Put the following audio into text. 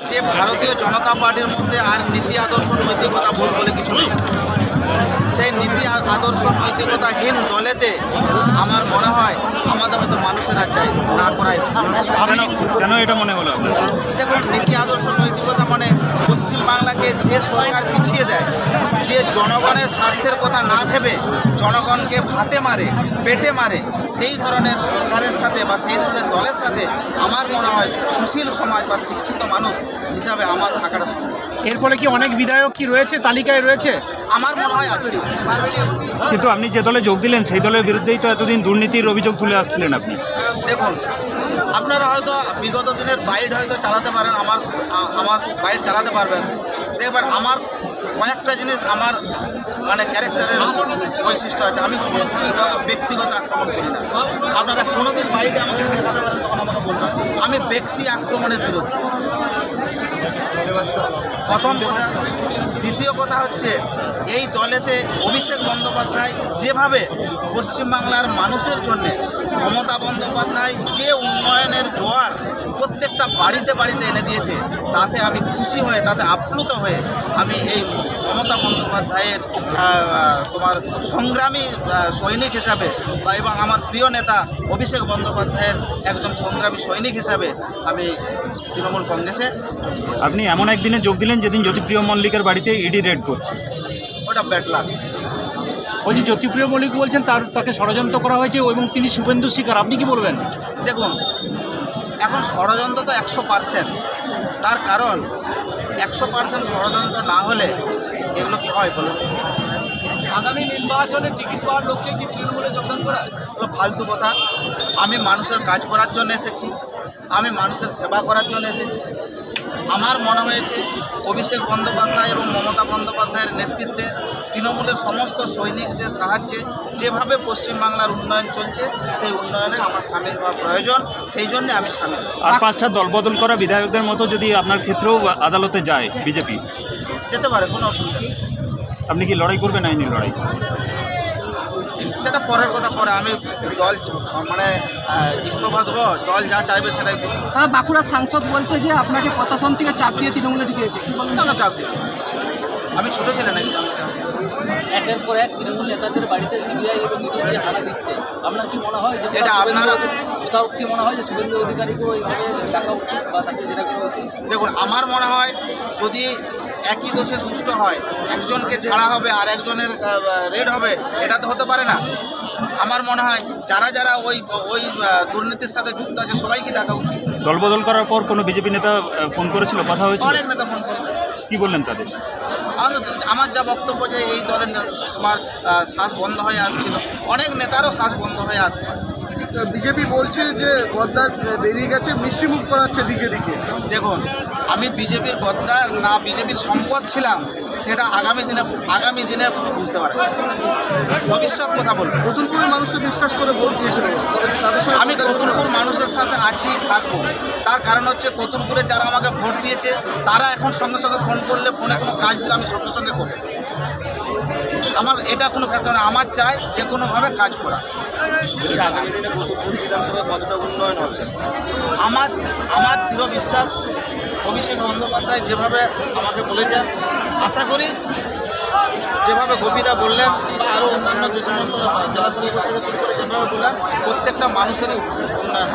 যে ভারতীয় জনতা পার্টির মধ্যে আর নীতি আদর্শ নৈতিকতা ভুল বলে কিছু নেই। সেই নীতি আদর্শ নৈতিকতাহীন দলেতে আমার মনে হয় আমাদের হয়তো মানুষেরা চাই না করাই কেন এটা মনে হলো দেখুন নীতি আদর্শ নৈতিকতা মানে পশ্চিমবাংলাকে যে সরকার পিছিয়ে দেয় যে জনগণের স্বার্থের কথা না ভেবে জনগণকে ভাতে মারে পেটে মারে সেই ধরনের সরকারের সাথে বা সেই ধরনের দলের সাথে আমার মনে হয় সুশীল সমাজ বা শিক্ষিত মানুষ হিসাবে আমার থাকাটা সম্ভব। এর ফলে কি অনেক বিধায়ক কি রয়েছে তালিকায় রয়েছে? আমার মনে হয় আছে। কিন্তু আপনি যে দলে যোগ দিলেন সেই দলের বিরুদ্ধেই তো এতদিন দুর্নীতির অভিযোগ তুলে আসছিলেন আপনি। দেখুন আপনারা হয়তো বিগত দিনের বাইট হয়তো চালাতে পারেন আমার আমার বাইট চালাতে পারবেন। দেখবেন আমার কয়েকটা জিনিস আমার মানে ক্যারেক্টারের বৈশিষ্ট্য আছে। আমি কখনো ব্যক্তিগত আক্রমণ করি না। আপনারা কোনোদিন বাইরে আমাকে দেখাতে পারেন, তখন আমাকে বলবেন। আমি ব্যক্তি আক্রমণের বিরুদ্ধে প্রথম কথা। দ্বিতীয় কথা হচ্ছে, এই দলেতে অভিষেক বন্দ্যোপাধ্যায় যেভাবে পশ্চিমবাংলার মানুষের জন্যে মমতা বন্দ্যোপাধ্যায় যে উন্নয়নের জোয়ার প্রত্যেকটা বাড়িতে বাড়িতে এনে দিয়েছে তাতে আমি খুশি হয়ে তাতে আপ্লুত হয়ে আমি এই মমতা বন্দ্যোপাধ্যায়ের তোমার সংগ্রামী সৈনিক হিসাবে বা এবং আমার প্রিয় নেতা অভিষেক বন্দ্যোপাধ্যায়ের একজন সংগ্রামী সৈনিক হিসাবে আমি তৃণমূল কংগ্রেসে আপনি এমন একদিনে যোগ দিলেন যেদিন জ্যোতিপ্রিয় মল্লিকের বাড়িতে ইডি রেড করছে। ওটা ব্যাড লাগ যে জ্যোতিপ্রিয় মল্লিক বলছেন তার তাকে ষড়যন্ত্র করা হয়েছে এবং তিনি শুভেন্দু শিকার। আপনি কি বলবেন? দেখুন এখন ষড়যন্ত্র তো একশো পার্সেন্ট। তার কারণ একশো পার্সেন্ট ষড়যন্ত্র না হলে এগুলো কী হয় বলুন? আগামী নির্বাচনে টিকিট পাওয়ার লক্ষ্যে কি তৃণমূলে যোগদান করা ফালতু কথা। আমি মানুষের কাজ করার জন্য এসেছি। আমি মানুষের সেবা করার জন্য এসেছি। আমার মনে হয়েছে অভিষেক বন্দ্যোপাধ্যায় এবং মমতা বন্দ্যোপাধ্যায়ের নেতৃত্বে তৃণমূলের সমস্ত সৈনিকদের সাহায্যে যেভাবে পশ্চিমবাংলার উন্নয়ন চলছে সেই উন্নয়নে আমার সামিল হওয়া প্রয়োজন সেই জন্য আমি সামিল। আর পাঁচটা দলবদল করা বিধায়কদের মতো যদি আপনার ক্ষেত্রেও আদালতে যায় বিজেপি? যেতে পারে কোনো অসুবিধা নেই। আপনি কি লড়াই করবেন? আইনি লড়াই। সেটা পরের কথা পরে আমি দল মানে ইস্তফা দেবো দল যা চাইবে সেটাই করব। তারা বাঁকুড়ার সাংসদ বলছে যে আপনাকে প্রশাসন থেকে চাপ দিয়ে তৃণমূলে ঢুকিয়েছে। কেন চাপ দিবে? আমি ছোটো ছেলে নাকি একের পর এক তৃণমূল নেতাদের বাড়িতে সিবিআই এবং ইডি যে হানা দিচ্ছে। আপনার কি মনে হয় যে এটা আপনারা- কোথাও কি মনে হয় যে শুভেন্দু অধিকারীকেও এইভাবে ডাকা উচিত বা তাকে করা উচিত? দেখুন আমার মনে হয় যদি একই দোষে দুষ্ট হয়। একজনকে ছাড়া হবে আর একজনের রেড হবে এটা তো হতে পারে না। আমার মনে হয় যারা যারা ওই ওই দুর্নীতির সাথে যুক্ত আছে সবাইকে ডাকা উচিত। দলবদল করার পর কোনো বিজেপি নেতা ফোন করেছিল কথা হয়েছিল? অনেক নেতা ফোন করেছে কি বললেন তাদের? আমি আমার যা বক্তব্য যে এই দলের তোমার শ্বাস বন্ধ হয়ে আসছিল অনেক নেতারও শ্বাস বন্ধ হয়ে আসছে। বিজেপি বলছে যে গদ্দার বেরিয়ে গেছে মিষ্টি মুখ করাচ্ছে দিকে দিকে। দেখুন আমি বিজেপির গদ্দার না বিজেপির সম্পদ ছিলাম সেটা আগামী দিনে আগামী দিনে বুঝতে পারে ভবিষ্যৎ কথা বলব। নতুনপুরের মানুষ তো বিশ্বাস করে ভোট দিয়েছিল। আমি কতুলপুর মানুষের সাথে আছি থাকব। তার কারণ হচ্ছে কতুলপুরে যারা আমাকে ভোট দিয়েছে তারা এখন সঙ্গে সঙ্গে ফোন করলে ফোনে কোনো কাজ দিলে আমি সঙ্গে সঙ্গে করব। আমার এটা কোনো ফ্যাক্টর না আমার চাই যে কোনোভাবে কাজ করা। আমার আমার দৃঢ় বিশ্বাস অভিষেক বন্দ্যোপাধ্যায় যেভাবে আমাকে বলেছেন আশা করি যেভাবে গোপীদা বললেন বা আরও অন্যান্য যে সমস্ত জেলা সভাপতি থেকে শুরু করে যেভাবে বললেন প্রত্যেকটা মানুষেরই উন্নয়ন